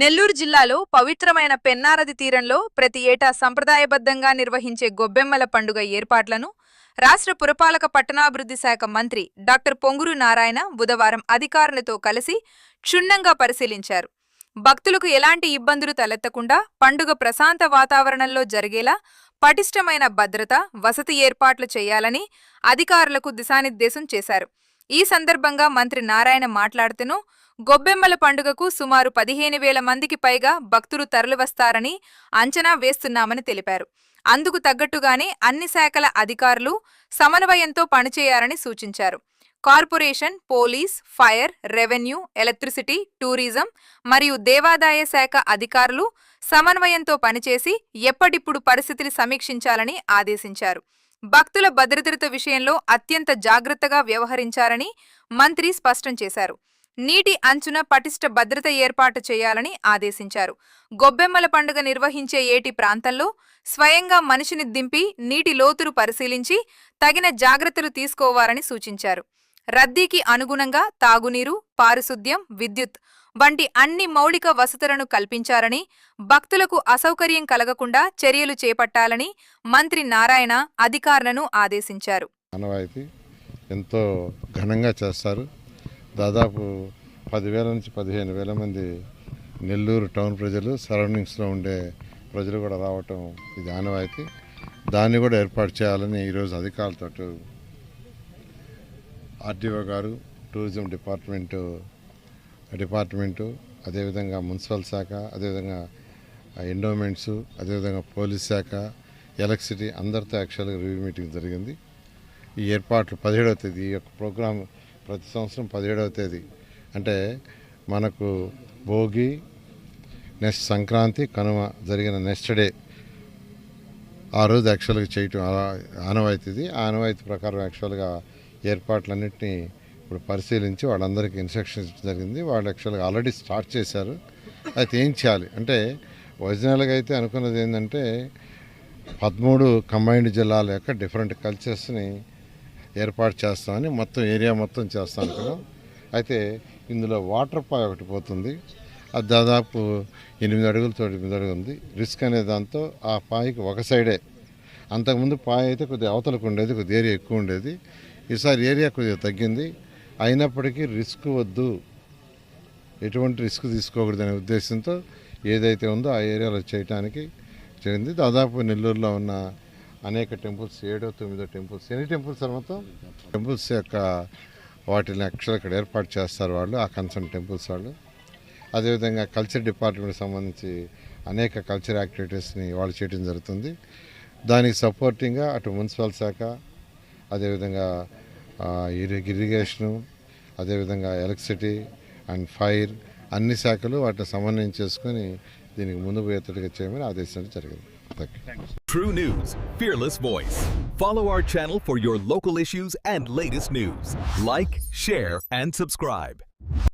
నెల్లూరు జిల్లాలో పవిత్రమైన పెన్నారది తీరంలో ప్రతి ఏటా సంప్రదాయబద్ధంగా నిర్వహించే గొబ్బెమ్మల పండుగ ఏర్పాట్లను రాష్ట్ర పురపాలక పట్టణాభివృద్ధి శాఖ మంత్రి డాక్టర్ పొంగురు నారాయణ బుధవారం అధికారులతో కలిసి క్షుణ్ణంగా పరిశీలించారు. భక్తులకు ఎలాంటి ఇబ్బందులు తలెత్తకుండా పండుగ ప్రశాంత వాతావరణంలో జరిగేలా పటిష్టమైన భద్రత వసతి ఏర్పాట్లు చేయాలని అధికారులకు దిశానిర్దేశం చేశారు. ఈ సందర్భంగా మంత్రి నారాయణ మాట్లాడుతూను గొబ్బెమ్మల పండుగకు సుమారు పదిహేను వేల మందికి పైగా భక్తులు తరలివస్తారని అంచనా వేస్తున్నామని తెలిపారు. అందుకు తగ్గట్టుగానే అన్ని శాఖల అధికారులు సమన్వయంతో పనిచేయాలని సూచించారు. Corporation police fire revenue electricity tourism మరియు దేవాదాయ శాఖ అధికారులు సమన్వయంతో పనిచేసి ఎప్పటిప్పుడు పరిస్థితిని సమీక్షించాలని ఆదేశించారు. భక్తుల భద్రత విషయంలో అత్యంత జాగ్రత్తగా వ్యవహరించారని మంత్రి స్పష్టం చేశారు. నీటి అంచున పటిష్ట భద్రత ఏర్పాటు చేయాలని ఆదేశించారు. గొబ్బెమ్మల పండుగ నిర్వహించే ఏటి ప్రాంతంలో స్వయంగా మనిషిని దింపి నీటి లోతురు పరిశీలించి తగిన జాగ్రత్తలు తీసుకోవాలని సూచించారు. రద్దీకి అనుగుణంగా తాగునీరు పారిశుద్ధ్యం విద్యుత్ వంటి అన్ని మౌలిక వసతులను కల్పించారని భక్తులకు అసౌకర్యం కలగకుండా చర్యలు చేపట్టాలని మంత్రి నారాయణ అధికారులను ఆదేశించారు. ఎంతో ఘనంగా చేస్తారు. దాదాపు పదివేల నుంచి పదిహేను వేల మంది నెల్లూరు టౌన్ ప్రజలు సరౌండింగ్స్లో ఉండే ప్రజలు కూడా రావటం ఇది ఆనవాయితీ. దాన్ని కూడా ఏర్పాటు చేయాలని ఈరోజు అధికారులతో ఆర్డీఓ గారు టూరిజం డిపార్ట్మెంటు డిపార్ట్మెంటు అదేవిధంగా మున్సిపల్ శాఖ అదేవిధంగా ఎండోమెంట్స్ అదేవిధంగా పోలీస్ శాఖ ఎలక్ట్రిసిటీ అందరితో యాక్చువల్గా రివ్యూ మీటింగ్ జరిగింది. ఈ ఏర్పాట్లు పదిహేడవ తేదీ ఈ యొక్క ప్రోగ్రాం ప్రతి సంవత్సరం పదిహేడవ తేదీ. అంటే మనకు భోగి నెక్స్ట్ సంక్రాంతి కనుమ జరిగిన నెక్స్ట్ డే. ఆ రోజు యాక్చువల్గా చేయటం ఆ- ఆనవాయితీ ఇది ఆనవాయితీ ప్రకారం యాక్చువల్గా ఏర్పాట్లన్నింటినీ ఇప్పుడు పరిశీలించి వాళ్ళందరికీ ఇన్స్ట్రక్షన్స్ జరిగింది. వాళ్ళు యాక్చువల్గా ఆల్రెడీ స్టార్ట్ చేశారు. అయితే ఏం చేయాలి? అంటే ఒరిజినల్గా అయితే అనుకున్నది ఏంటంటే పదమూడు కంబైన్డ్ జిల్లాల యొక్క డిఫరెంట్ కల్చర్స్ని ఏర్పాటు చేస్తామని మొత్తం ఏరియా మొత్తం చేస్తాం అనుకున్నాం అయితే ఇందులో వాటర్ పాయ్ ఒకటి పోతుంది. అది దాదాపు ఎనిమిది అడుగులతో ఎనిమిది అడుగులు ఉంది. రిస్క్ అనే దాంతో ఆ పాయికి ఒక సైడే. అంతకుముందు పాయ అయితే కొద్దిగా అవతలకు ఉండేది కొద్ది ఏరియా ఎక్కువ ఉండేది. ఈసారి ఏరియా కొద్దిగా తగ్గింది. అయినప్పటికీ రిస్క్ వద్దు. ఎటువంటి రిస్క్ తీసుకోకూడదనే ఉద్దేశంతో ఏదైతే ఉందో ఆ ఏరియాలో చేయటానికి జరిగింది. దాదాపు నెల్లూరులో ఉన్న అనేక టెంపుల్స్ ఏడో తొమ్మిదో టెంపుల్స్. ఎన్ని టెంపుల్స్ సార్ మొత్తం? టెంపుల్స్ యొక్క వాటిని యాక్చువల్ ఇక్కడ ఏర్పాటు చేస్తారు వాళ్ళు ఆ కన్సర్న్ టెంపుల్స్ వాళ్ళు. అదేవిధంగా కల్చర్ డిపార్ట్మెంట్కి సంబంధించి అనేక కల్చర్ యాక్టివిటీస్ని వాళ్ళు చేయడం జరుగుతుంది. దానికి సపోర్టింగ్గా అటు మున్సిపల్ శాఖ అదేవిధంగా ఇరిగేషను అదేవిధంగా ఎలక్ట్రిసిటీ అండ్ ఫైర్ అన్ని శాఖలు వాటిని సమన్వయం చేసుకొని దీనికి ముందు పోయేటట్టుగా చేయమని ఆదేశించడం జరిగింది. Thank you True News, Fearless Voice. Follow our channel for your local issues and latest news. Like, share, and subscribe.